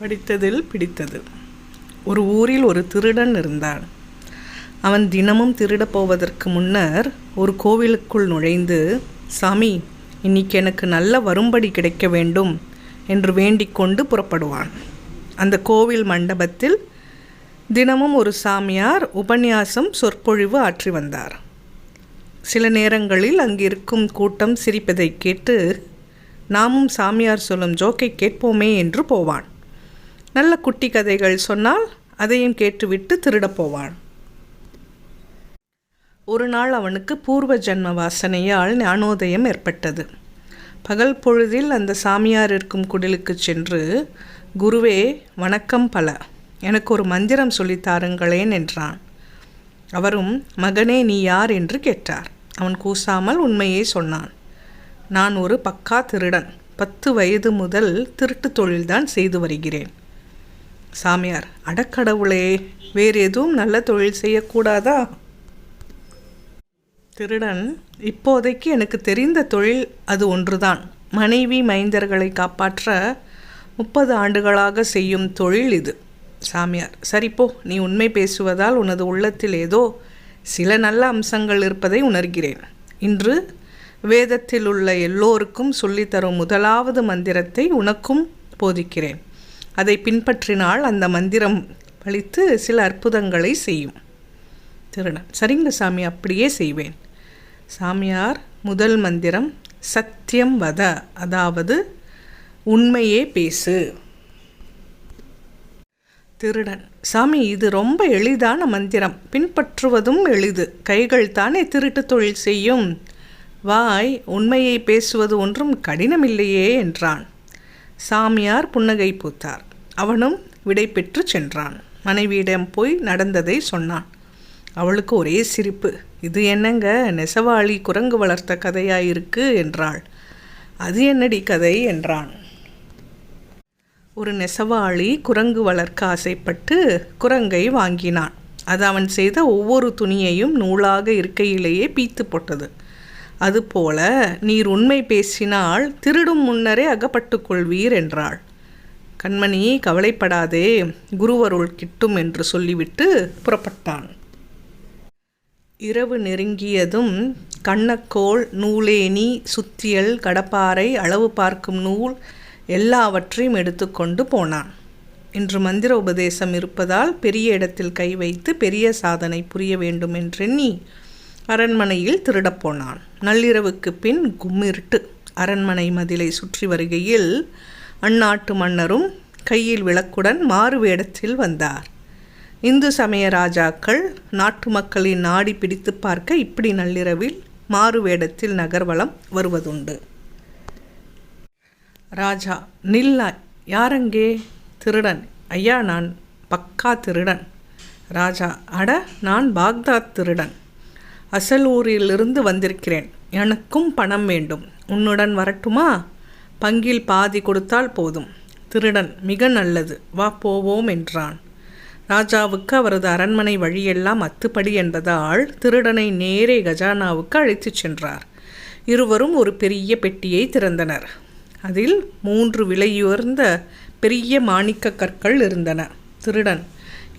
படித்ததில் பிடித்தது. ஒரு ஊரில் ஒரு திருடன் இருந்தான். அவன் தினமும் திருடப் போவதற்கு முன்னர் ஒரு கோவிலுக்குள் நுழைந்து சாமி இன்னைக்கு எனக்கு நல்ல வரும்படி கிடைக்க வேண்டும் என்று வேண்டிக்கொண்டு புறப்படுவான். அந்த கோவில் மண்டபத்தில் தினமும் ஒரு சாமியார் உபன்யாசம் சொற்பொழிவு ஆற்றி வந்தார். சில நேரங்களில் அங்கிருக்கும் கூட்டம் சிரிப்பதைக் கேட்டு நாமும் சாமியார் சொல்லும் ஜோக்கை கேட்போமே என்று போவான். நல்ல குட்டி கதைகள் சொன்னால் அதையும் கேட்டுவிட்டு திருடப் போவான் ஒரு நாள் அவனுக்கு பூர்வ ஜன்ம வாசனையால் ஞானோதயம் ஏற்பட்டது. பகல் பொழுதில் அந்த சாமியார் இருக்கும் குடிலுக்கு சென்று குருவே வணக்கம் பல. எனக்கு ஒரு மந்திரம் சொல்லித் தாருங்களேன் என்றான். அவரும் மகனே நீ யார்? என்று கேட்டார். அவன் கூசாமல் உண்மையை சொன்னான். நான் ஒரு பக்கா திருடன். பத்து வயது முதல் திருட்டு தொழில்தான் செய்து வருகிறேன். சாமியார் அடக்கடவுளே வேறு எதுவும் நல்ல தொழில் செய்யக்கூடாதா? திருடன் இப்போதைக்கு எனக்கு தெரிந்த தொழில் அது ஒன்றுதான். மனைவி மைந்தர்களை காப்பாற்ற முப்பது ஆண்டுகளாக செய்யும் தொழில் இது. சாமியார் சரிப்போ நீ உண்மை பேசுவதால் உனது உள்ளத்தில் ஏதோ சில நல்ல அம்சங்கள் இருப்பதை உணர்கிறேன். இன்று வேதத்தில் உள்ள எல்லோருக்கும் சொல்லித்தரும் முதலாவது மந்திரத்தை உனக்கும் போதிக்கிறேன். அதை பின்பற்றினால் அந்த மந்திரம் பழித்து சில அற்புதங்களை செய்யும். திருடன். சரிங்க சாமி அப்படியே செய்வேன். சாமியார் முதல் மந்திரம் சத்தியம் வத அதாவது உண்மையே பேசு. திருடன். சாமி இது ரொம்ப எளிதான மந்திரம். பின்பற்றுவதும் எளிது. கைகள் தானே திருட்டு தொழில் செய்யும். வாய் உண்மையை பேசுவது ஒன்றும் கடினமில்லையே என்றான். சாமியார் புன்னகை பூத்தார். அவனும் விடை பெற்று சென்றான். மனைவியிடம் போய் நடந்ததை சொன்னான். அவளுக்கு ஒரே சிரிப்பு. இது என்னங்க? நெசவாளி குரங்கு வளர்த்த கதையாயிருக்கு என்றாள். அது என்னடி கதை? என்றான். ஒரு நெசவாளி குரங்கு வளர்க்க ஆசைப்பட்டு குரங்கை வாங்கினான். அது அவன் செய்த ஒவ்வொரு துணியையும் நூலாக இருக்கையிலேயே பீத்து போட்டது. அதுபோல நீர் உண்மை பேசினால் திருடும் முன்னரே அகப்பட்டு கொள்வீர் என்றாள். கண்மணி கவலைப்படாதே குருவருள் கிட்டும் என்று சொல்லிவிட்டு புறப்பட்டான். இரவு நெருங்கியதும் கண்ணக்கோள் நூலேணி சுத்தியல் கடப்பாறை அளவு பார்க்கும் நூல் எல்லாவற்றையும் எடுத்துக்கொண்டு போனான். இன்று மந்திர உபதேசம் இருப்பதால் பெரிய இடத்தில் கை வைத்து பெரிய சாதனை புரிய வேண்டும் என்றெண்ணி அரண்மனையில் திருடப்போனான். நள்ளிரவுக்கு பின் கும்மிருட்டு அரண்மனை மதிலை சுற்றி வருகையில் அந்நாட்டு மன்னரும் கையில் விளக்குடன் மாறு வேடத்தில் வந்தார். இந்து சமய ராஜாக்கள் நாட்டு மக்களின் நாடி பிடித்து பார்க்க இப்படி நள்ளிரவில் மாறு வேடத்தில் நகர்வலம் வருவதுண்டு. ராஜா நில்லாய் யாரங்கே? திருடன். ஐயா நான் பக்கா திருடன். ராஜா அட நான் பாக்தாத் திருடன். அசலூரிலிருந்து வந்திருக்கிறேன். எனக்கும் பணம் வேண்டும். உன்னுடன் வரட்டுமா? பங்கில் பாதி கொடுத்தால் போதும். திருடன் மிக நல்லது. வா போவோம் என்றான். ராஜாவுக்கு அவரது அரண்மனை வழியெல்லாம் அத்துப்படி என்பதால் திருடனை நேரே கஜானாவுக்கு அழைத்துச் சென்றார். இருவரும் ஒரு பெரிய பெட்டியை திறந்தனர். அதில் மூன்று விலையுயர்ந்த பெரிய மாணிக்க கற்கள் இருந்தன. திருடன்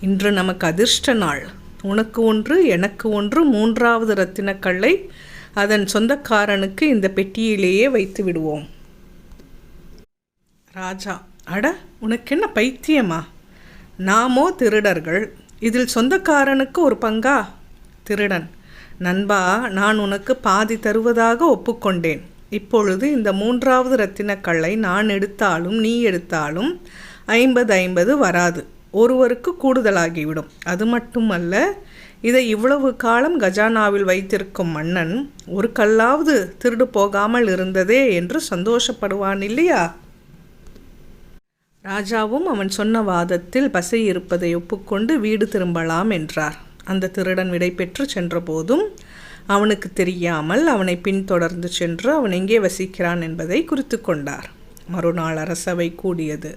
இன்று நமக்கு அதிர்ஷ்ட நாள். உனக்கு ஒன்று எனக்கு ஒன்று மூன்றாவது ரத்தினக்கல்லை அதன் சொந்தக்காரனுக்கு இந்த பெட்டியிலேயே வைத்து விடுவோம். ராஜா அட உனக்கென்ன பைத்தியமா? நாமோ திருடர்கள் இதில் சொந்தக்காரனுக்கு ஒரு பங்கா? திருடன் நண்பா நான் உனக்கு பாதி தருவதாக ஒப்புக்கொண்டேன். இப்பொழுது இந்த மூன்றாவது ரத்தினக்கல்லை நான் எடுத்தாலும் நீ எடுத்தாலும் ஐம்பது ஐம்பது வராது. ஒருவருக்கு கூடுதலாகிவிடும். அது மட்டுமல்ல இதை இவ்வளவு காலம் கஜானாவில் வைத்திருக்கும் மன்னன் ஒரு கல்லாவது திருடு போகாமல் இருந்ததே என்று சந்தோஷப்படுவான் இல்லையா? ராஜாவும் அவன் சொன்ன வாதத்தில் பசை இருப்பதை ஒப்புக்கொண்டு வீடு திரும்பலாம் என்றார். அந்த திருடன் விடை பெற்று சென்றபோதும் அவனுக்கு தெரியாமல் அவனை பின்தொடர்ந்து சென்று அவன் எங்கே வசிக்கிறான் என்பதை குறித்து கொண்டார். மறுநாள் அரசவை கூடியது.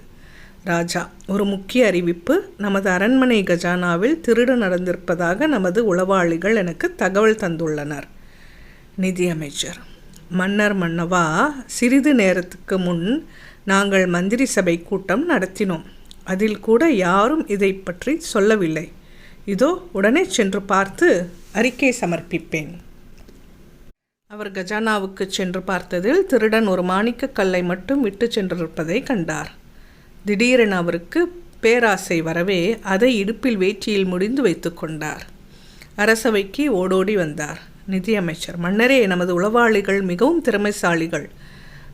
ராஜா. ஒரு முக்கிய அறிவிப்பு நமது அரண்மனை கஜானாவில் திருடு நடந்திருப்பதாக நமது உளவாளிகள் எனக்கு தகவல் தந்துள்ளனர். நிதியமைச்சர் மன்னர் மன்னவா சிறிது நேரத்துக்கு முன் நாங்கள் மந்திரி சபை கூட்டம் நடத்தினோம். அதில் கூட யாரும் இதை பற்றி சொல்லவில்லை. இதோ உடனே சென்று பார்த்து அறிக்கை சமர்ப்பிப்பேன். அவர் கஜானாவுக்கு சென்று பார்த்ததில் திருடன் ஒரு மாணிக்கக் கல்லை மட்டும் விட்டு சென்றிருப்பதை கண்டார். திடீரென அவருக்கு பேராசை வரவே அதை இடுப்பில் வேற்றியில் முடிந்து வைத்து கொண்டார். அரசவைக்கு ஓடோடி வந்தார். நிதியமைச்சர் மன்னரே நமது உளவாளிகள் மிகவும் திறமைசாலிகள்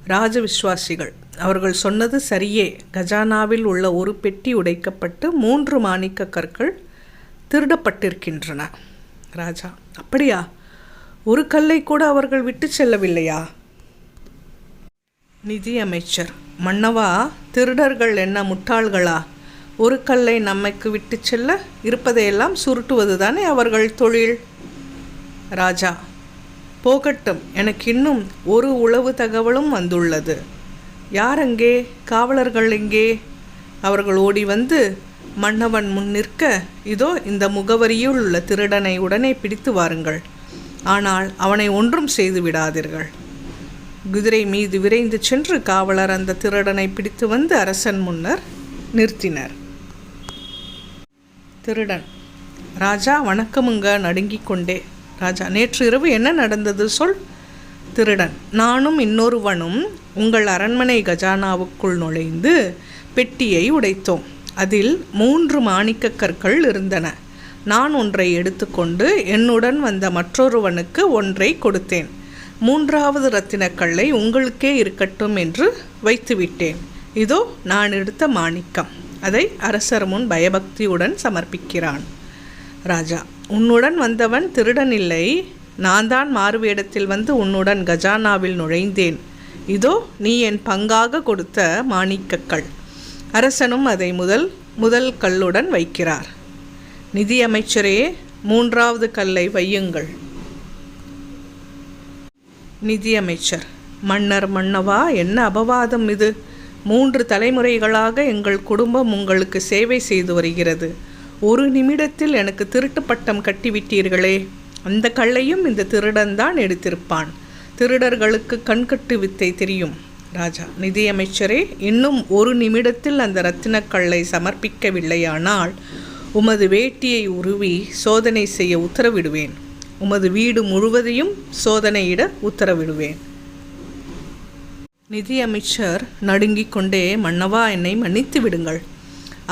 ராஜ விஸ்வாசிகள் அவர்கள் சொன்னது சரியே. கஜானாவில் உள்ள ஒரு பெட்டி உடைக்கப்பட்டு மூன்று மாணிக்க கற்கள் திருடப்பட்டிருக்கின்றன. ராஜா அப்படியா? ஒரு கல்லை கூட அவர்கள் விட்டு செல்லவில்லையா? நிதி அமைச்சர் மன்னவா திருடர்கள் என்ன முட்டாள்களா? ஒரு கல்லை நம்மைக்கு விட்டு செல்ல இருப்பதையெல்லாம் சுருட்டுவது தானே அவர்கள் தொழில்? ராஜா போகட்டும். எனக்கு இன்னும் ஒரு உளவு தகவலும் வந்துள்ளது. யார் அங்கே? காவலர்கள் எங்கே? அவர்கள் ஓடி வந்து மன்னவன் முன் நிற்க இதோ இந்த முகவரியில் உள்ள திருடனை உடனே பிடித்து வாருங்கள். ஆனால் அவனை ஒன்றும் செய்து விடாதீர்கள். குதிரை மீது விரைந்து சென்று காவலர் அந்த திருடனை பிடித்து வந்து அரசன் முன்னர் நிறுத்தினர். திருடன் ராஜா வணக்கமுங்க நடுங்கிக் கொண்டே. ராஜா நேற்று இரவு என்ன நடந்தது சொல்? திருடன் நானும் இன்னொருவனும் உங்கள் அரண்மனை கஜானாவுக்குள் நுழைந்து பெட்டியை உடைத்தோம். அதில் மூன்று மாணிக்கக்கற்கள் இருந்தன. நான் ஒன்றை எடுத்துக்கொண்டு என்னுடன் வந்த மற்றொருவனுக்கு ஒன்றை கொடுத்தேன். மூன்றாவது இரத்தினக்கல்லை உங்களுக்கே இருக்கட்டும் என்று வைத்துவிட்டேன். இதோ நான் எடுத்த மாணிக்கம். அதை அரசர் முன் பயபக்தியுடன் சமர்ப்பிக்கிறான். ராஜா உன்னுடன் வந்தவன் திருடன் இல்லை. நான் தான் மாறுவேடத்தில் வந்து உன்னுடன் கஜானாவில் நுழைந்தேன். இதோ நீ என் பங்காக கொடுத்த மாணிக்கக்கள் அரசனும் அதை முதல் முதல் கல்லுடன் வைக்கிறார். நிதியமைச்சரே மூன்றாவது கல்லை வையுங்கள். நிதியமைச்சர். மன்னர் மன்னவா என்ன அபவாதம் இது? மூன்று தலைமுறைகளாக எங்கள் குடும்பம் உங்களுக்கு சேவை செய்து வருகிறது. ஒரு நிமிடத்தில் எனக்கு திருட்டு பட்டம் கட்டிவிட்டீர்களே. அந்த கல்லையும் இந்த திருடன்தான் எடுத்திருப்பான். திருடர்களுக்கு கண்கட்டு வித்தை தெரியும். ராஜா நிதியமைச்சரே இன்னும் ஒரு நிமிடத்தில் அந்த ரத்தினக்கல்லை சமர்ப்பிக்கவில்லையானால் உமது வேட்டியை உருவி சோதனை செய்ய உத்தரவிடுவேன். உமது வீடு முழுவதையும் சோதனையிட உத்தரவிடுவேன். நிதியமைச்சர் நடுங்கிக் கொண்டே மன்னவா என்னை மன்னித்து விடுங்கள்.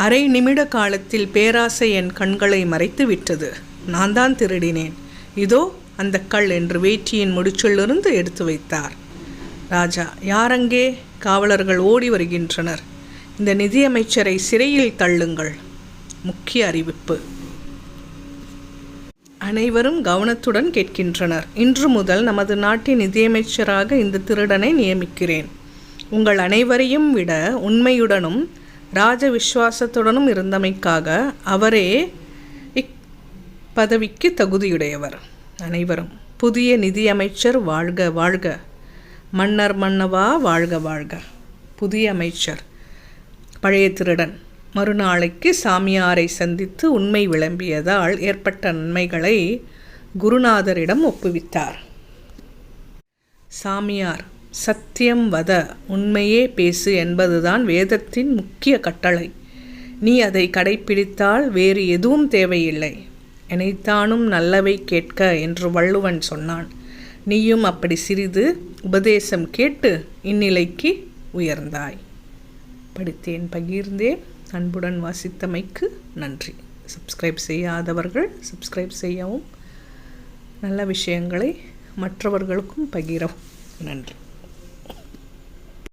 அரை நிமிட காலத்தில் பேராசை என் கண்களை மறைத்து விட்டது நான் தான் திருடினேன். இதோ அந்த கல் என்று வேட்டியின் முடிச்சிலிருந்து எடுத்து வைத்தார். ராஜா யாரங்கே காவலர்கள் ஓடி வருகின்றனர்? இந்த நிதியமைச்சரை சிறையில் தள்ளுங்கள். முக்கிய அறிவிப்பு. அனைவரும் கவனத்துடன் கேட்கின்றனர். இன்று முதல் நமது நாட்டின் நிதியமைச்சராக இந்த திருடனை நியமிக்கிறேன். உங்கள் அனைவரையும் விட உண்மையுடனும் ராஜ விசுவாசத்துடனும் இருந்தமைக்காக அவரே இப்பதவிக்கு தகுதியுடையவர். அனைவரும் புதிய நிதியமைச்சர் வாழ்க வாழ்க. மன்னர் மன்னவா வாழ்க வாழ்க. புதிய அமைச்சர். பழைய திருடன். மறுநாளைக்கு சாமியாரை சந்தித்து உண்மை விளம்பியதால் ஏற்பட்ட நன்மைகளை குருநாதரிடம் ஒப்புவித்தார். சாமியார் சத்தியம் வத உண்மையே பேசு என்பதுதான் வேதத்தின் முக்கிய கட்டளை. நீ அதை கடைப்பிடித்தால் வேறு எதுவும் தேவையில்லை. எனைத்தானும் நல்லவை கேட்க என்று வள்ளுவன் சொன்னான். நீயும் அப்படி சிறிது உபதேசம் கேட்டு இந்நிலைக்கு உயர்ந்தாய். படித்தேன் பகிர்ந்தேன். அன்புடன் வாசித்தமைக்கு நன்றி. சப்ஸ்கிரைப் செய்யாதவர்கள் சப்ஸ்கிரைப் செய்யவும். நல்ல விஷயங்களை மற்றவர்களுக்கும் பகிரவும். நன்றி.